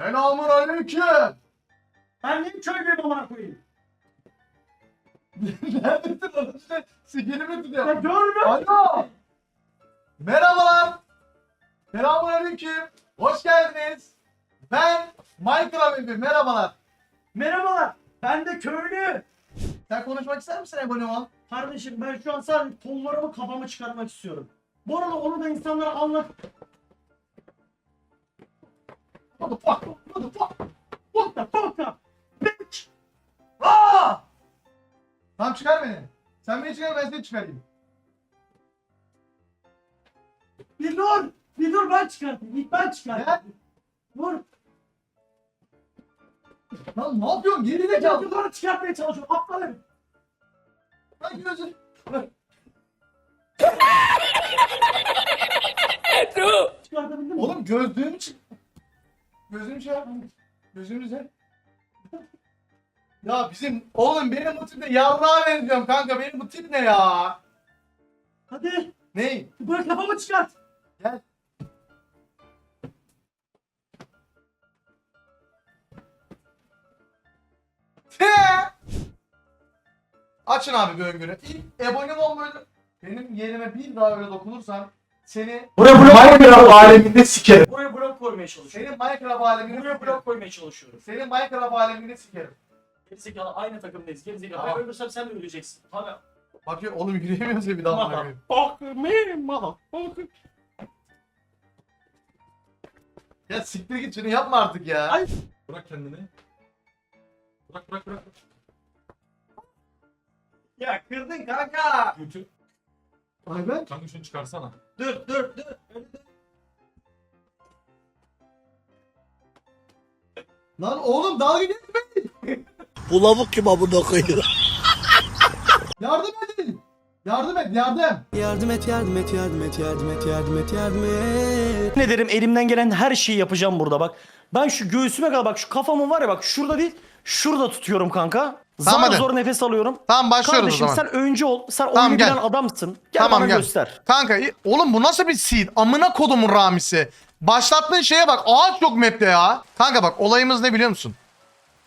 Selamun aleyküm. Ben niye köylüyüm amına koyayım? Neredesin oğlum işte sikerimi Ya tutuyor. görmüyor Alo. Merhabalar. Selamun aleyküm. Hoş geldiniz. Ben Minecraft Ebi. Merhabalar. Merhabalar. Ben de köylü. Sen konuşmak ister misin Ebonimon? Kardeşim ben şu an sadece kollarımı kafamı çıkarmak istiyorum. Bu arada onu da insanlara anlat. Hadi fuck. What the fuck? Bitch. Aa! Tamam çıkar beni. Sen beni çıkar ben seni çıkarayım. Bir dur. Bir dur ben çıkartayım. İlk ben çıkartayım. Vur. Lan ne yapıyorsun? Geri de kal. yukarı çıkartmaya çalışıyorum. Aptal herif. Lan gözün. Çıkartabildin mi? Oğlum gözlüğüm çık. Gözlüğüm şey yapma. Gözlüğüm güzel. Ya bizim oğlum benim bu tipte yarrağa benziyorum kanka benim bu tip ne ya? Hadi. Ney? Böyle kafamı çıkart. Gel. Te! Açın abi bir öngörü. İlk Ebonimon böyle benim yerime bir daha öyle dokunursan seni Buraya blok Minecraft aleminde sikerim. Buraya blok koymaya çalışıyorum. Senin Minecraft aleminde Buraya blok koymaya çalışıyorum. Senin Minecraft aleminde sikerim. Gerizekalı aynı takımdayız. Gerizekalı. Tamam. Ben ölürsem sen de öleceksin. Hadi. Bakıyor oğlum yürüyemiyoruz ya bir daha Mother. bakayım. Fuck me mother. Ya siktir git şunu yapma artık ya. Ay. Bırak kendini. Bırak bırak bırak. Ya kırdın kanka. Götür. Ay ben. Kanka şunu çıkarsana. Dur dur dur. Öyle dur. Lan oğlum dalga geçme. Bu lavuk kim amına koyuyor? Yardım edin. Yardım et yardım. Yardım et, yardım et, yardım et, yardım et, yardım et, yardım et. Ne derim elimden gelen her şeyi yapacağım burada bak. Ben şu göğsüme kadar bak şu kafamı var ya bak şurada değil şurada tutuyorum kanka. Tamam, Zar hadi. zor nefes alıyorum. Tamam başlıyoruz Kardeşim o zaman. sen önce ol. Sen Tamam, oyunu gel. bilen adamsın. Gel Tamam, bana gel. göster. Kanka oğlum bu nasıl bir seed? Amına kodumun Ramisi. Başlattığın şeye bak ağaç yok map'te ya. Kanka bak olayımız ne biliyor musun?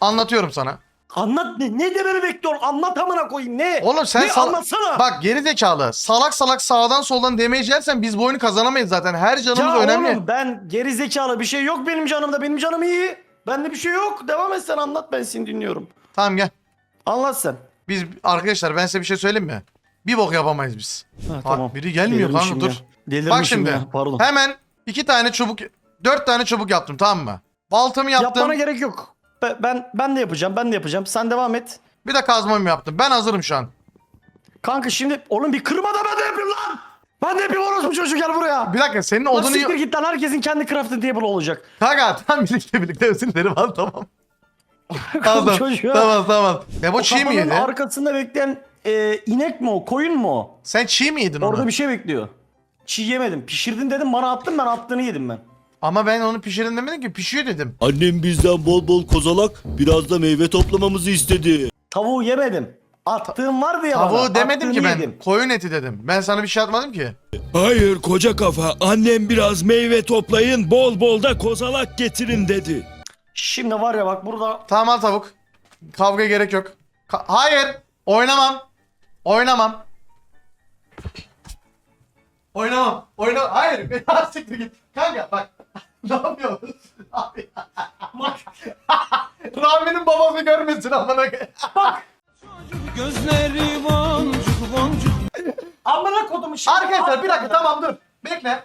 Anlatıyorum sana. Anlat ne, ne dememi bekliyorsun? Anlat amına koyayım ne? Oğlum sen ne sal- anlatsana. Bak geri zekalı. Salak salak sağdan soldan damage yersen biz bu oyunu kazanamayız zaten. Her canımız ya önemli. oğlum ben geri zekalı bir şey yok benim canımda. Benim canım iyi. Bende bir şey yok. Devam et sen anlat ben seni dinliyorum. Tamam gel. Anlat sen. Biz arkadaşlar ben size bir şey söyleyeyim mi? Bir bok yapamayız biz. Ha, Bak, tamam. biri gelmiyor Delirmişim dur. ya. Delirmişim Bak şimdi. ya, Pardon. Hemen iki tane çubuk, dört tane çubuk yaptım tamam mı? Baltamı yaptım. Yapmana gerek yok. Ben, ben ben de yapacağım. Ben de yapacağım. Sen devam et. Bir de kazmamı yaptım. Ben hazırım şu an. Kanka şimdi oğlum bir kırma da ben de yapayım lan. Ben de yapayım orospu çocuğu gel buraya. Bir dakika senin Lan odunu... siktir git lan herkesin kendi crafting table olacak. Kanka tam birlikte birlikte özür dilerim al tamam. tamam, tamam tamam. Ne bu çiğ mi kafanın yedi? arkasında bekleyen e, inek mi o koyun mu o? Sen çiğ mi yedin onu? Orada bir şey bekliyor. Çiğ yemedim. Pişirdin dedim bana attın ben attığını yedim ben. Ama ben onu pişirin demedim ki pişiyor dedim. Annem bizden bol bol kozalak, biraz da meyve toplamamızı istedi. Tavuğu yemedim. Attığım vardı ya bana. Tavuğu demedim ki attığını ben. yedim. Koyun eti dedim. Ben sana bir şey atmadım ki. Hayır koca kafa annem biraz meyve toplayın bol bol da kozalak getirin dedi. Şimdi var ya bak burada Tamam al tavuk. Kavga gerek yok. Ka- Hayır. Oynamam. Oynamam. Oynamam. Oyna Hayır. Ya siktir git. Kanka bak. ne yapıyorsun? Abi. Bak. Rami'nin babası görmesin amına. Gözleri boncuk boncuk. Amına kodumu şimdi. Arkadaşlar bir dakika tamam dur. Bekle.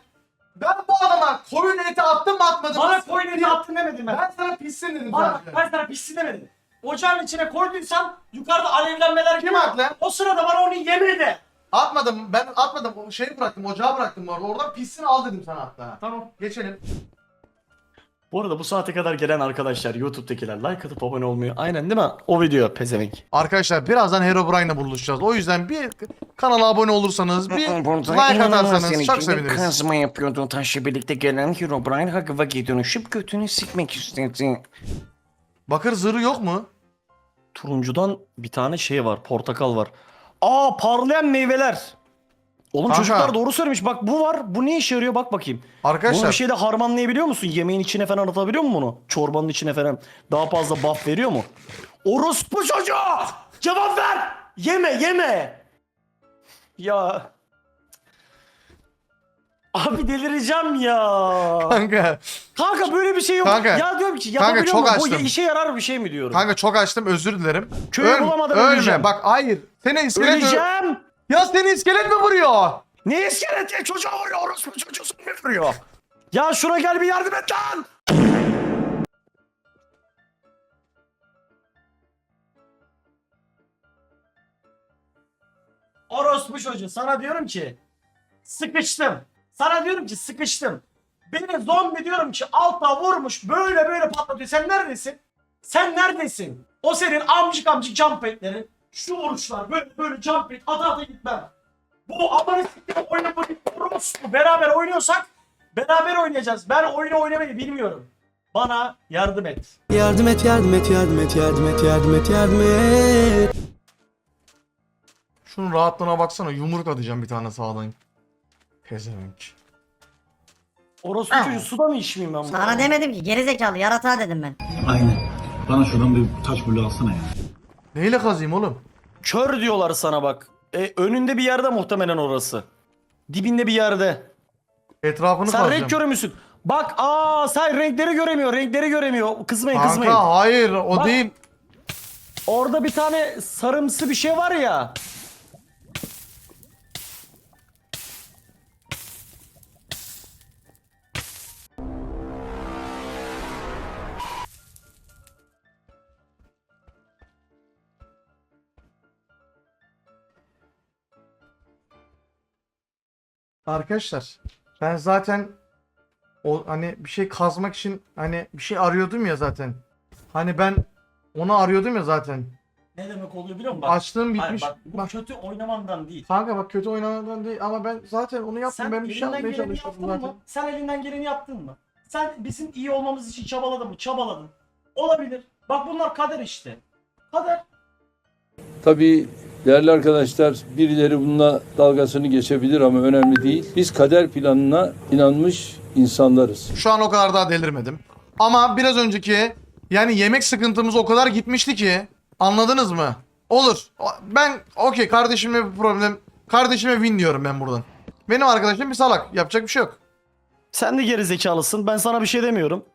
Ben bu adama koyun eti attım mı atmadım mı? Bana koyun eti attın demedim ben. Ben sana pissin dedim Bana bak sadece. ben sana pissin demedim. Ocağın içine koyduysan yukarıda alevlenmeler Kim geliyor. haklı? O sırada bana onu yemedi de. Atmadım. Ben atmadım. O şeyi bıraktım. Ocağı bıraktım orada. Oradan pissin al dedim sana hatta. Tamam. Geçelim. Bu arada bu saate kadar gelen arkadaşlar YouTube'dakiler like atıp abone olmuyor. Aynen değil mi? O video pezevenk. Arkadaşlar birazdan Herobrine'la buluşacağız. O yüzden bir kanala abone olursanız, bir like atarsanız çok seviniriz. Kazma yapıyordu taşı birlikte gelen Herobrine Hagavagi dönüşüp götünü sikmek istedi. Bakır zırhı yok mu? Turuncudan bir tane şey var. Portakal var. Aa parlayan meyveler. Oğlum Kanka. çocuklar doğru söylemiş. Bak bu var. Bu ne işe yarıyor bak bakayım. Bunu Arkadaşlar bir şeyde harmanlayabiliyor musun? Yemeğin içine falan atabiliyor mu bunu? Çorbanın içine falan daha fazla buff veriyor mu? Orospu çocuğu! Cevap ver! Yeme yeme! Ya... Abi delireceğim ya. kanka. Kanka böyle bir şey yok. Kanka. Ya diyorum ki Kanka, çok mu? Bu açtım. işe yarar bir şey mi diyorum? Kanka çok açtım özür dilerim. Köyü bulamadım, ölme. öleceğim. Bak hayır. Seni iskelet Öleceğim. Ya seni iskelet mi vuruyor? Ne iskelet ya çocuğa vuruyor orospu çocuğu mi vuruyor? Ya şuna gel bir yardım et lan. Orospu çocuğu sana diyorum ki sıkıştım. Sana diyorum ki sıkıştım. Beni zombi diyorum ki alta vurmuş böyle böyle patlatıyor. Sen neredesin? Sen neredesin? O senin amcık amcık jump pad'lerin. Şu vuruşlar böyle böyle jump pad ata ata gitmem. Bu amanı siktir bu orospu. Beraber oynuyorsak beraber oynayacağız. Ben oyunu oynamayı bilmiyorum. Bana yardım et. Yardım et, yardım et, yardım et, yardım et, yardım et, yardım et. Şunun rahatlığına baksana yumruk atacağım bir tane sağdan. Pezevenk. Orospu çocuğu suda mı içmeyeyim ben bunu? Sana demedim ki gerizekalı yaratığa dedim ben. Aynen. Bana şuradan bir taş bulu alsana ya. Neyle kazayım oğlum? Kör diyorlar sana bak. E, önünde bir yerde muhtemelen orası. Dibinde bir yerde. Etrafını Sen kazacağım. renk körü müsün? Bak aa sen renkleri göremiyor. Renkleri göremiyor. Kızmayın kızmayın. Kanka hayır o Bak. değil. Orada bir tane sarımsı bir şey var ya. Arkadaşlar ben zaten o hani bir şey kazmak için hani bir şey arıyordum ya zaten. Hani ben onu arıyordum ya zaten. Ne demek oluyor biliyor musun? Bak, Açlığım hayır, bitmiş. bak, bu Bak, kötü oynamandan değil. kanka bak kötü oynamadan değil ama ben zaten onu yaptım. Sen ben bir şey elinden yapmaya geleni çalıştım yaptın zaten. mı? Sen elinden geleni yaptın mı? Sen bizim iyi olmamız için çabaladın mı? Çabaladın. Olabilir. Bak bunlar kader işte. Kader. Tabii değerli arkadaşlar birileri bununla dalgasını geçebilir ama önemli değil. Biz kader planına inanmış insanlarız. Şu an o kadar daha delirmedim. Ama biraz önceki yani yemek sıkıntımız o kadar gitmişti ki anladınız mı? Olur. Ben okey kardeşime bir problem. Kardeşime win diyorum ben buradan. Benim arkadaşım bir salak. Yapacak bir şey yok. Sen de geri zekalısın. Ben sana bir şey demiyorum.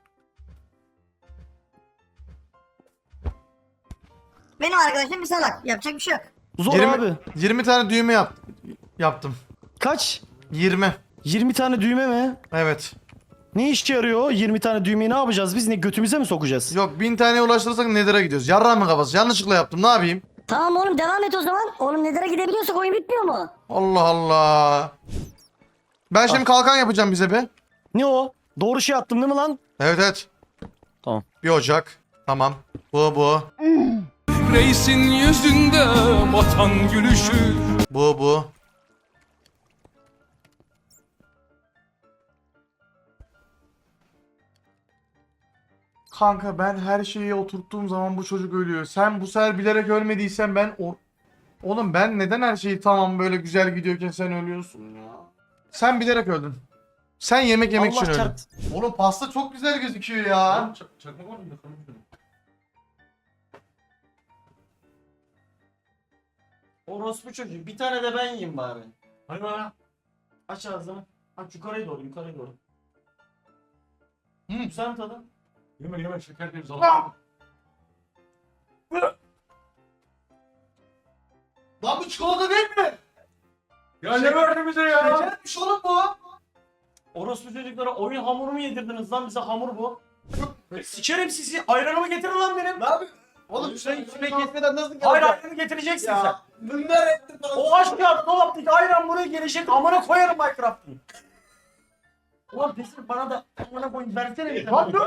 Benim arkadaşım bir salak. Yapacak bir şey yok. Zor 20, abi. 20 tane düğme yap, yaptım. Kaç? 20. 20 tane düğme mi? Evet. Ne işe yarıyor? 20 tane düğmeyi ne yapacağız biz? Ne götümüze mi sokacağız? Yok 1000 taneye ulaştırırsak Nether'a gidiyoruz. Yarra mı kafası? Yanlışlıkla yaptım. Ne yapayım? Tamam oğlum devam et o zaman. Oğlum Nether'a gidebiliyorsak oyun bitmiyor mu? Allah Allah. Ben şimdi kalkan yapacağım bize be. Ne o? Doğru şey attım değil mi lan? Evet evet. Tamam. Bir ocak. Tamam. Bu bu. Reisin yüzünde batan gülüşü. Bu bu. Kanka ben her şeyi oturttuğum zaman bu çocuk ölüyor. Sen bu sefer bilerek ölmediysen ben o... Oğlum ben neden her şeyi tamam böyle güzel gidiyorken sen ölüyorsun ya? Sen bilerek öldün. Sen yemek yemek için Allah öldün. çarptı. Oğlum pasta çok güzel gözüküyor ya. Çak, çakmak var mı? Orospu çocuğu. Bir tane de ben yiyeyim bari. Hadi bana. Aç ağzını. Aç yukarıya doğru yukarıya doğru. Güzel mi tadı? Yeme yeme şeker değil. Zalim. Lan bu çikolata değil mi? Ya ne verdi bize ya? Şekermiş oğlum bu. Orospu çocuklara oyun hamuru mu yedirdiniz lan bize hamur bu? Sikerim sizi. Ayranımı getirin lan benim. Ne yapıyorsun? Oğlum şurayı şurayı kesmeden nasıl Hayır ayranı getireceksin sen. Bunlar etti falan. O aşk ya dolaptaki ayran buraya gelecek. Amına koyarım Minecraft'ı. Ulan desin bana da amına koyayım versene bir Lan dur.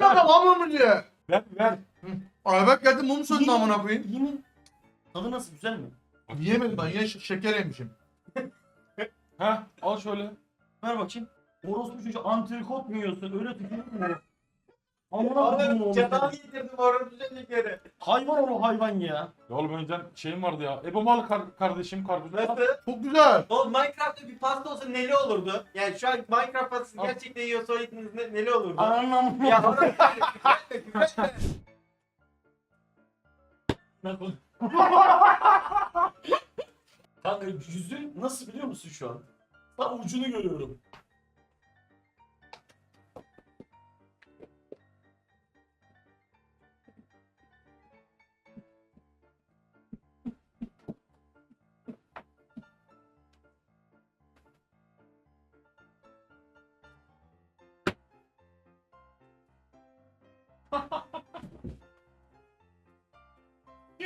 Da hamur mu diye. Ver ver. Ay bak geldim mum söndü amına koyayım. Yemin. Tadı nasıl güzel mi? Yiyemedim ben yine ş- şeker yemişim. Ha al şöyle. Ver bakayım. Orospu çocuğu antrikot mu yiyorsun? Öyle tükürür mü? Amına koydum oğlum. getirdim orada düzenlikleri. Hayvan o hayvan ya. Ya oğlum önceden şeyim vardı ya. Ebo mal kar- kardeşim kardeşim. Çok güzel. Oğlum Minecraft'ta bir pasta olsa neli olurdu? Yani şu an Minecraft pastasını Al. gerçekten yiyorsa o yediniz ne, neli olurdu? Anam. ya oğlum, Kanka yüzü nasıl biliyor musun şu an? Tam ucunu görüyorum.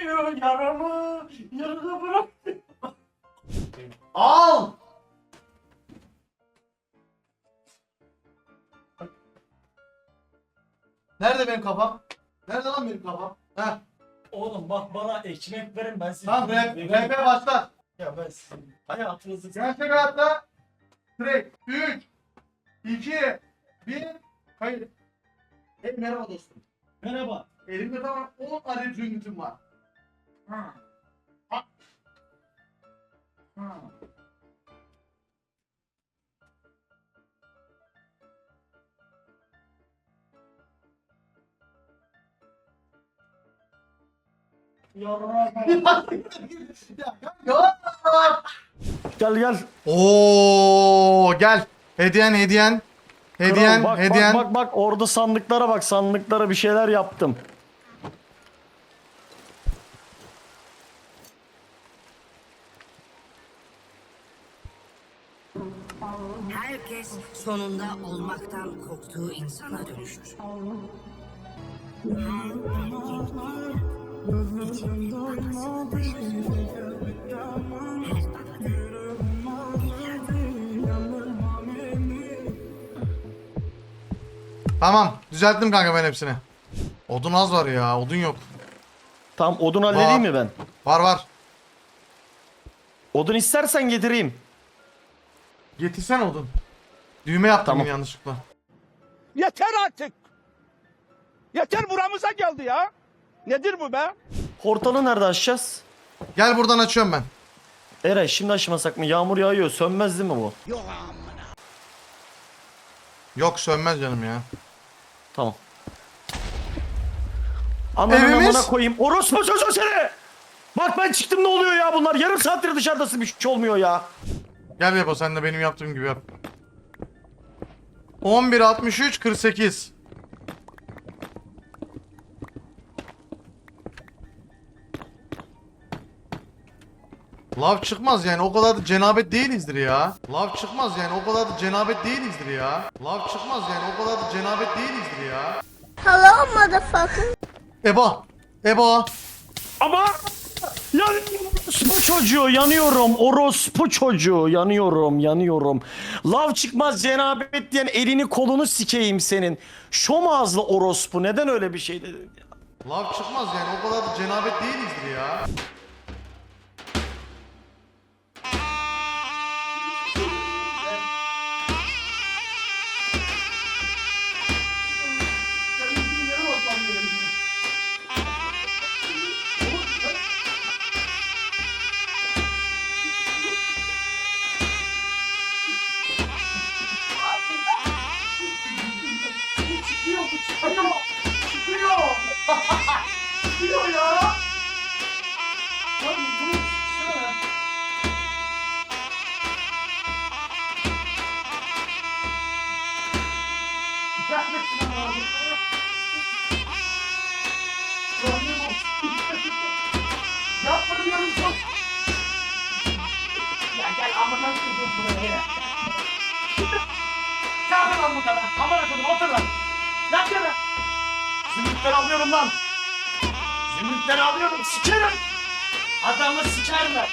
Yo, yaramı yarıda bırak. Al. Nerede benim kafam? Nerede lan benim kafam? Heh. Oğlum bak bana ekmek verin ben size. Tamam rap, rap'e başla. Ya ben sizin hayatınızı Gerçek hayatta Direkt 3 2 1 Hayır. Hey merhaba dostum. Merhaba. Elimde tamam 10 adet zümrütüm var. Gel gel. Oo gel. Hediyen hediyen. Hediyen Kral, bak, hediyen. Bak bak bak orada sandıklara bak sandıklara bir şeyler yaptım. Herkes sonunda olmaktan korktuğu insana dönüşür. Tamam düzelttim kanka ben hepsini. Odun az var ya odun yok. Tam odun halledeyim mi ben? Var var. Odun istersen getireyim. Getirsen odun. Düğme yaptım Tamam. yanlışlıkla. Yeter artık. Yeter buramıza geldi ya. Nedir bu be? Portalı nerede açacağız? Gel buradan açıyorum ben. Eray şimdi açmasak mı? Yağmur yağıyor. Sönmez değil mi bu? Yok sönmez canım ya. Tamam. Ananın Evimiz- amına koyayım. Orospu çocuğu seni! Bak ben çıktım ne oluyor ya bunlar? Yarım saattir dışarıdasın bir şey olmuyor ya. Gel Bebo sen de benim yaptığım gibi yap. 11 63 48. Lav çıkmaz yani o kadar da cenabet değilizdir ya. Lav çıkmaz yani o kadar da cenabet değilizdir ya. Lav çıkmaz yani o kadar da cenabet değilizdir ya. Hello motherfucker. Eba. Eba. Ama yanıyorum orospu çocuğu yanıyorum orospu çocuğu yanıyorum yanıyorum. Lav çıkmaz cenabet diyen elini kolunu sikeyim senin. Şom ağızlı orospu neden öyle bir şey dedin? Lav çıkmaz yani o kadar da cenabet değilizdir ya. Kaldır lan bu kadar. Amına koydum otur lan. Lan lan. Zümrütleri alıyorum lan. Zümrütleri alıyorum sikerim. Adamı sikerim ben.